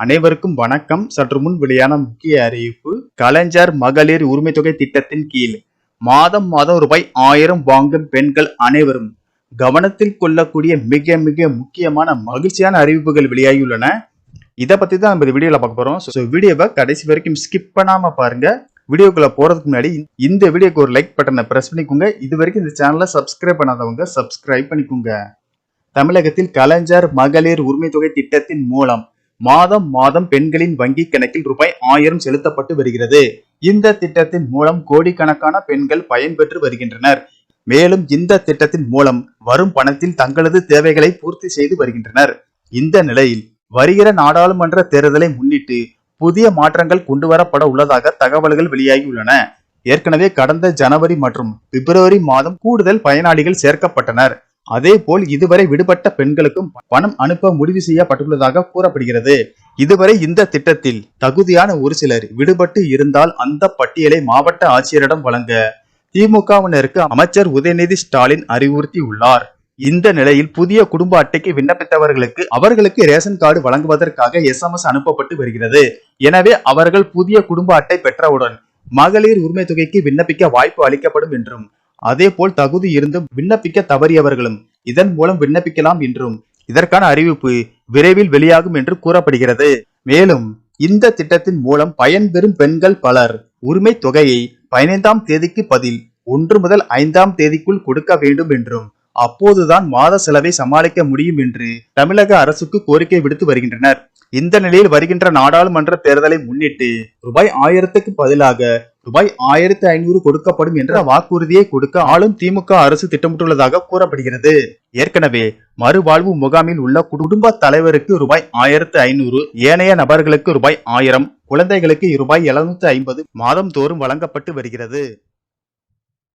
அனைவருக்கும் வணக்கம். சற்று முன் வெளியான முக்கிய அறிவிப்பு கலைஞர் மகளிர் உரிமை தொகை திட்டத்தின் கீழ் மாதம் மாதம் ரூபாய் ஆயிரம் வாங்கும் பெண்கள் அனைவரும் கவனத்தில் கொள்ளக்கூடிய மிக மிக முக்கியமான மகிழ்ச்சியான அறிவிப்புகள் வெளியாகியுள்ளன. இதை பத்தி தான் நம்ம இந்த வீடியோல பார்க்க போறோம். ஸோ வீடியோவை கடைசி வரைக்கும் ஸ்கிப் பண்ணாம பாருங்க. வீடியோக்குள்ள போறதுக்கு முன்னாடி இந்த வீடியோக்கு ஒரு லைக் பட்டனை பிரஸ் பண்ணிக்கோங்க. இது வரைக்கும் இந்த சேனலை சப்ஸ்கிரைப் பண்ணாதவங்க சப்ஸ்கிரைப் பண்ணிக்கோங்க. தமிழகத்தில் கலைஞர் மகளிர் உரிமை தொகை திட்டத்தின் மூலம் மாதம் மாதம் பெண்களின் வங்கி கணக்கில் ரூபாய் ஆயிரம் செலுத்தப்பட்டு வருகிறது. இந்த திட்டத்தின் மூலம் கோடிக்கணக்கான பெண்கள் பயன்பெற்று வருகின்றனர். மேலும் இந்த திட்டத்தின் மூலம் வரும் பணத்தில் தங்களது தேவைகளை பூர்த்தி செய்து வருகின்றனர். இந்த நிலையில் வருகிற நாடாளுமன்ற தேர்தலை முன்னிட்டு புதிய மாற்றங்கள் கொண்டுவரப்பட உள்ளதாக தகவல்கள் வெளியாகியுள்ளன. ஏற்கனவே கடந்த ஜனவரி மற்றும் பிப்ரவரி மாதம் கூடுதல் பயனாளிகள் சேர்க்கப்பட்டனர். அதேபோல் இதுவரை விடுபட்ட பெண்களுக்கும் பணம் அனுப்ப முடிவு செய்யப்பட்டுள்ளதாக கூறப்படுகிறது. இதுவரை இந்த திட்டத்தில் தகுதியான ஒரு சிலர் விடுபட்டு இருந்தால் அந்த பட்டியலை மாவட்ட ஆட்சியரிடம் வழங்க திமுகவினருக்கு அமைச்சர் உதயநிதி ஸ்டாலின் அறிவுறுத்தி உள்ளார். இந்த நிலையில் புதிய குடும்ப அட்டைக்கு விண்ணப்பித்தவர்களுக்கு அவர்களுக்கு ரேஷன் கார்டு வழங்குவதற்காக எஸ்எம்எஸ் அனுப்பப்பட்டு வருகிறது. எனவே அவர்கள் புதிய குடும்ப அட்டை பெற்றவுடன் மகளிர் உரிமை தொகைக்கு விண்ணப்பிக்க வாய்ப்பு அளிக்கப்படும் என்றும் அதேபோல் தகுதி இருந்தும் விண்ணப்பிக்க தவறியவர்களும் இதன் மூலம் விண்ணப்பிக்கலாம் என்றும் இதற்கான அறிவிப்பு விரைவில் வெளியாகும் என்று கூறப்படுகிறது. மேலும் இந்த திட்டத்தின் மூலம் பயன்பெறும் பெண்கள் பலர் உரிமை தொகையை பதினைந்தாம் தேதிக்கு பதில் ஒன்று முதல் ஐந்தாம் தேதிக்குள் கொடுக்க வேண்டும் என்றும் அப்போதுதான் மாத செலவை சமாளிக்க முடியும் என்று தமிழக அரசுக்கு கோரிக்கை விடுத்து வருகின்றனர். இந்த நிலையில் வருகின்ற நாடாளுமன்ற தேர்தலை முன்னிட்டு ரூபாய் ஆயிரத்துக்கு பதிலாக ரூபாய் ஆயிரத்தி ஐநூறு கொடுக்கப்படும் என்ற வாக்குறுதியை கொடுக்க ஆளும் திமுக அரசு திட்டமிட்டுள்ளதாக கூறப்படுகிறது. ஏற்கனவே மறுவாழ்வு முகாமில் உள்ள குடும்ப தலைவருக்கு ரூபாய் ஆயிரத்து ஐநூறு ஏனைய நபர்களுக்கு ரூபாய் ஆயிரம் குழந்தைகளுக்கு ரூபாய் எழுநூத்தி ஐம்பது மாதம் தோறும் வழங்கப்பட்டு வருகிறது.